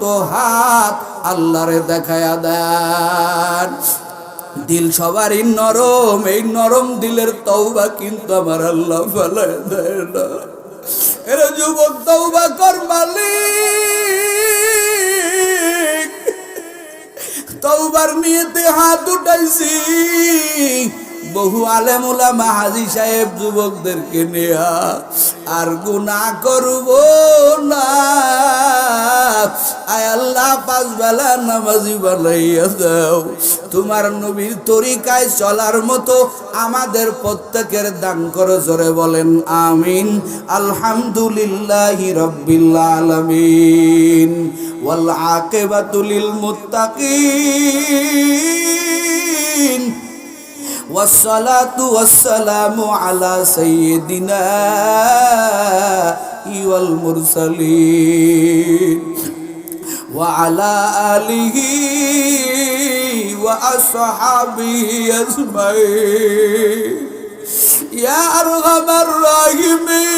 দুটো হাত আল্লাহরে দেখায়া দেন। দিল সবারই নরম, এই নরম দিলের তওবা কিন্তু আমার আল্লাহ ফেলায় দেয় না। এরা যুবক, তওবা কর মালিক। তওবার নিয়েতে হাত উঠাইছি। বহু আলেম ওলামা হাজি সাহেব যুবকদেরকে নেয়া আর গুনাহ করব না। আয় আল্লাহ পাঁচ বেলা নামাজি বানাইয়া দাও। তোমার নবীর তরিকায় চলার মতো আমাদের প্রত্যেকের দান করে, জোরে বলেন আমিন। আলহামদুলিল্লাহি রব্বিল আলামিন। ওয়াল আকিবাতু লিল মুত্তাকিন। والصلاة والسلام على سيدنا والمرسلين وعلى آله وأصحابه أجمعين. يا أرحم الراحمين.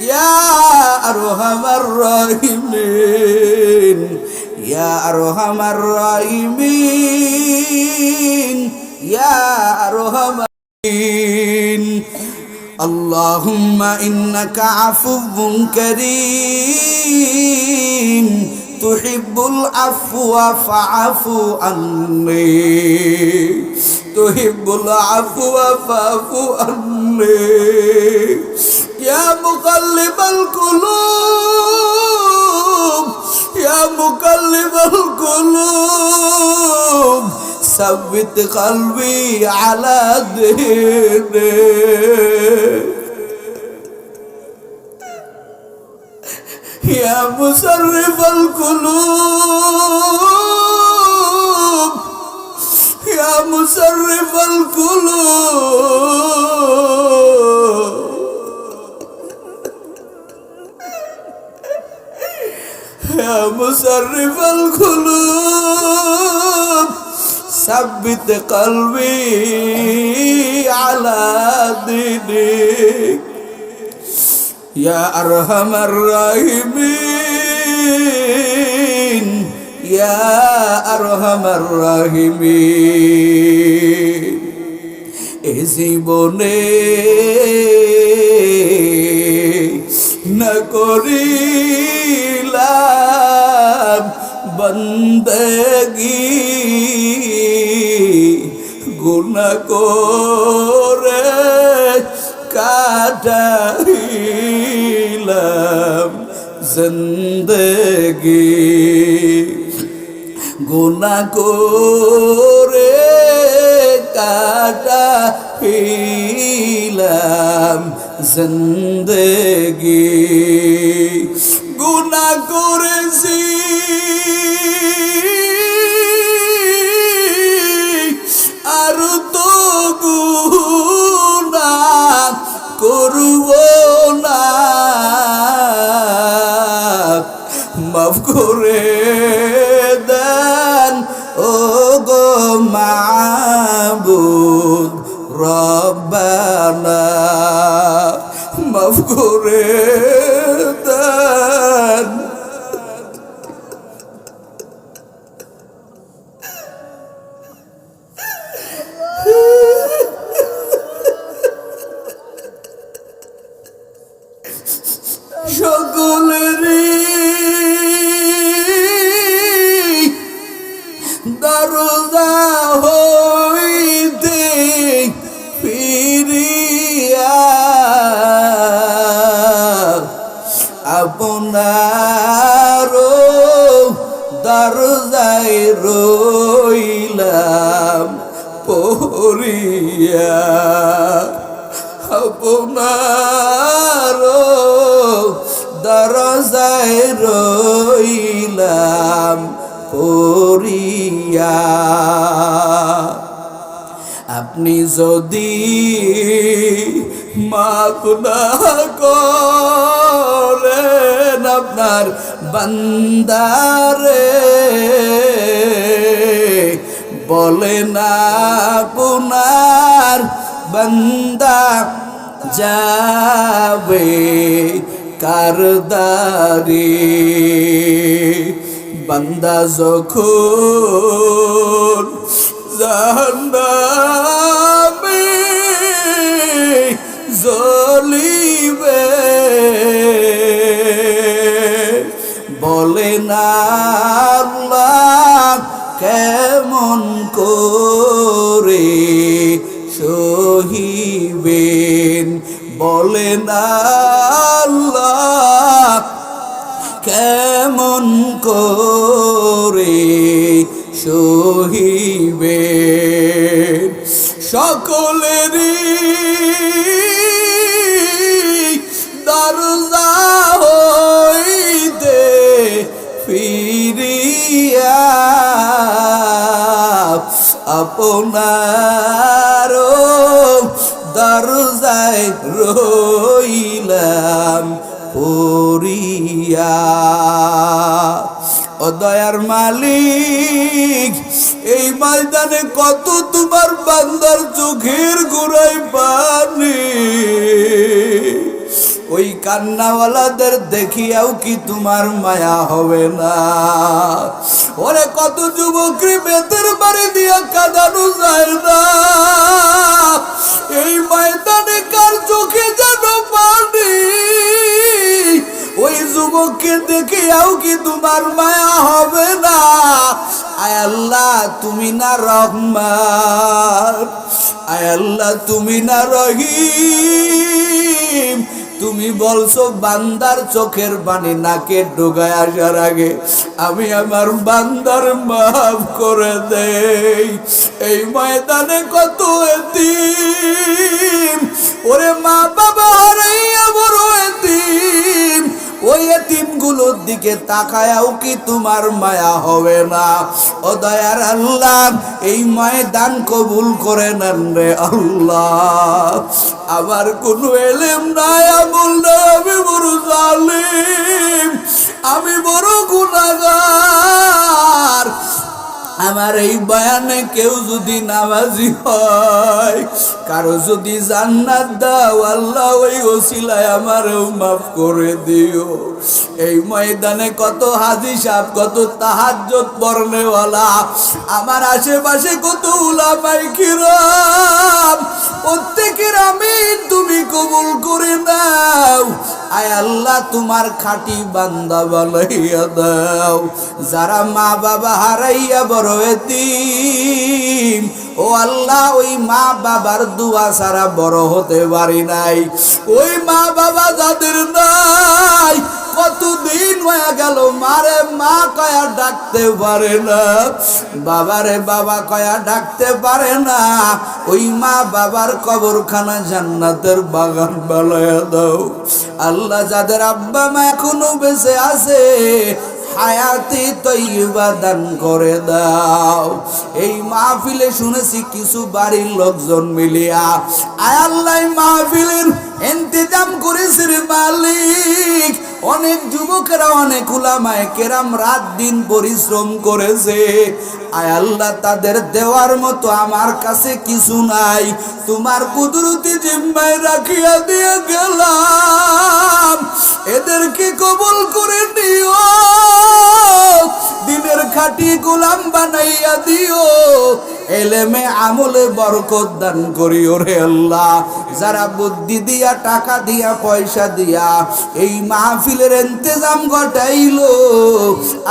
يا أرحم الراحمين. يا أرحم الراحمين يا أرحم الراحمين اللهم إنك عفو كريم تحب العفو فاعف عني تحب العفو فاعف عني يا مقلب القلوب يا مقلب القلوب ثبت قلبي على دينك يا مصرف القلوب يا مصرف القلوب يا مصرف القلوب ثبت قلبي على دينك يا أرحم الراحمين يا أرحم الراحمين এ জীবনে না করিলাম বন্দগি গুণা করে কাটাইলাম জিন্দগি। গুণা করে কাটা হিলাম জিন্দগি। গুণা করেছি। আর তো গুণা করব না। মাফ করে সকলেরই দরজা হইতে ফিরিয়া আপনার দরজায় রইলাম পড়িয়া আপনার দরজায় রইলাম পড়িয়া আপনি যদি মাফ না করেন আপনার বান্দারে, বলে না আপনার বান্দা যাবে। কারদারি বান্দা যখন জাহান্নামে জ্বলিবে বলে না কেমন করে সহিবেন? বলে না আল্লাহ কেমন করে সহিবে? ফিরিয়া আপনার দরজায় রইলাম পড়িয়া। দয়ার মালিক এই মালদানে কত তোমার বান্দার চোখের গোড়ায় পানি। কান্নাওয়ালাদের দেখিয়াও কি তোমার মায়া হবে না? ওরে কত যুবকরি বেতের বাড়ি দিয়া কাঁদানো যায় না। এই ময়দানে কার চোখে যেন পানি? ওই যুবককে দেখিয়াও কি তোমার মায়া হবে না? আয় আল্লাহ, তুমি না রহমান। আয় আল্লাহ, তুমি না রহিম। তুমি বলছো বান্দার চোখের পানি নাকে ডোগায় আসার আগে আমি আমার বান্দার মাফ করে দেই। এই ময়দানে কত এতিম, ওরে মা বাবা হারাইয়া বড় এতিম। ওই এতিমগুলোর দিকে তাকায়াও কি তোমার মায়া হবে না? ও দয়ার আল্লাহ, এই ময়দান কবুল করে নেন রে আল্লাহ। আমার কোনো এলেম নাই, আমল নাই, আমি বড় জালিম। আমি বড় গুণাগার আমার এই বয়ানে কেউ যদি নামাজি হয়, কারও যদি জান্নাত দাও, আল্লাহ ওই ওসিলায় আমারও মাফ করে দিও। এই ময়দানে কত হাজি সাহ কত তাহাজ্জত পড়নেওয়ালা, আমার আশেপাশে কত উলামাই কিরাম, প্রত্যেকের আমি তুমি কবুল করে নাও। আয় আল্লাহ তোমার খাঁটি বান্দা বলাইয়া দাও। যারা মা বাবা হারাইয়া বড় এতিম, ও আল্লাহ, ওই মা বাবার দুয়া সারা বড় হতে পারি নাই। ওই মা বাবা যাদের নাই কতদিন হয়ে গেল? মারে মা কয়া ডাকতে পারে না। বাবারে বাবা কয়া ডাকতে পারে না। ওই মা বাবার কবরখানা জান্নাতের বাগান বানায় দাও। আল্লাহ যাদের আব্বা মা এখনও বেঁচে আছে, হায়াতি তৈবা দান করে দাও। এই মাহফিলে শুনেছি কিছু বাড়ির লোকজন মিলিয়া, আয় আল্লাহ মাহফিলের ইন্তজাম করেছে মালিক। অনেক যুবকেরা, অনেক উলামায় কেরাম রাত দিন পরিশ্রম করেছে। আয় আল্লাহ, তাদের দেওয়ার মতো আমার কাছে কিছু নাই। তোমার কুদরতি জিম্মায় রাখিয়া দিয়ে গেলাম। এদেরকে কবল করে নিও। দিনের খাটি গোলাম বানাইয়া দিও। এলেমে আমলে বরকত দান করিও রে আল্লাহ। যারা বুদ্ধি দিয়া, টাকা দিয়া, পয়সা দিয়া এই মাহফিলের ইন্তজাম ঘটাইলো,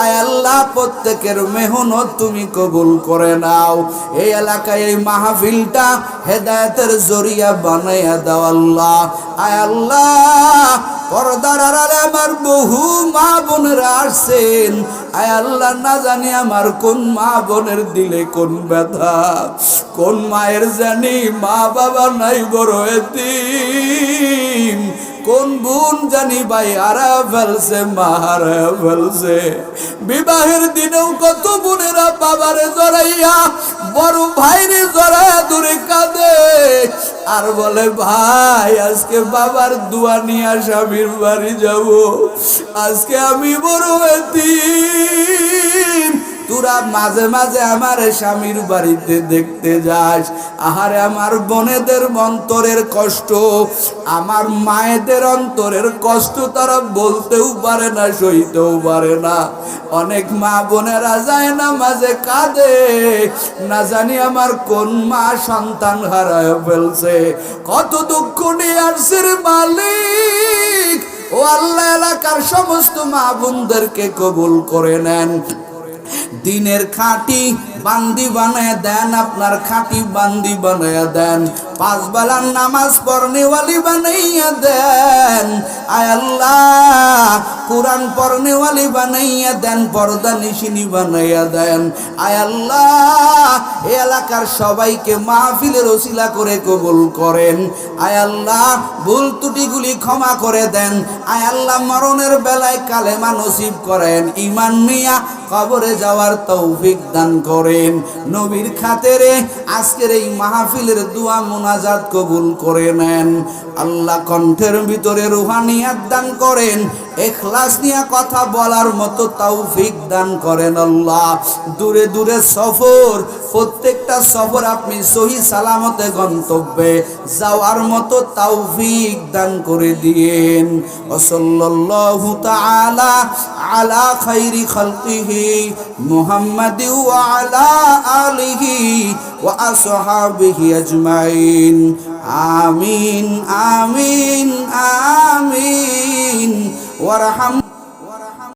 আয় আল্লাহ, প্রত্যেকের মেহনত তুমি কবুল করে নাও। এই এলাকায় এই মাহফিলটা হেদায়েতের জরিয়া বানাইয়া দাও আল্লাহ। আয় আল্লাহ, পর্দার আড়ালে আমার বহু মা বোনেরা আসছেন। আয় আল্লাহ, না জানি আমার কোন মা বোনের দিলে কোন ব্যথা কোন মায়ের জানি মা বাবা নাই বড় এতিম। কোন বোন জানি ভাই হারা ফেলছে মা হারা ফেলছে। বিবাহের দিনেও কত বোনেরা বাবারে জড়াইয়া, বড় ভাইরে জড়াইয়া দূরে কাঁদে। আর বলে, ভাই, আজকে বাবার দুয়া নিয়ে স্বামীর বাড়ি যাব। আজকে আমি বড় এতিম। তোরা মাঝে মাঝে আমার স্বামীর বাড়িতে দেখতে যাস। আহারে আমার বোনেদের অন্তরের কষ্ট, আমার মায়েদের অন্তরের কষ্ট তারা বলতেও পারে না, সইতেও পারে না। অনেক মা বোনেরা যায় না, মাঝে কাঁদে। না জানি আমার কোন মা সন্তান হারায় ফেলছে। কত দুঃখ নিয়ে আসছে মালিক। ও আল্লাহ এলাকার সমস্ত মা বোনদেরকে কবুল করে নেন। দিনের খাঁটি বান্দি বানায় দেন, আপনার খাঁটি বান্দি বানায় দেন। পাঁচ বেলার নামাজ পড়নেওয়ালি বানাইয়া দেন। আয় আল্লাহ, কোরআন পড়নেওয়ালি বানাইয়া দেন, পর্দা নিশিনি বানাইয়া দেন। আয় আল্লাহ এলাকার সবাইকে মাহফিলের ওসিলা করে কবুল করেন। আয় আল্লাহ, ভুল ত্রুটিগুলি ক্ষমা করে দেন। আয় আল্লাহ, মরণের বেলায় কালেমা নসিব করেন। ইমান নিয়া কবরে যাওয়ার তৌফিক দান করেন। নবীর খাতেরে আজকের এই মাহফিলের দোয়া মোনাজাত কবুল করে নেন। আল্লাহ কণ্ঠের ভিতরে রুহানিয়াত দান করেন। এখলাস নিয়ে কথা বলার মতো তাও তৌফিক দান করেন আল্লাহ। দূরে দূরে সফর, প্রত্যেকটা সফর আপনি সহি সালামতে গন্তব্যে যাওয়ার মতো তাও তৌফিক দান করে দিয়েন। ওসল্লাল্লাহু তাআলা আলা খাইরি খালকিহি মুহাম্মাদি ওয়া আলা আলিহি ওয়া আসহাবিহি আজমাইন। আমিন আমিন আমিন। ওয়ারহাম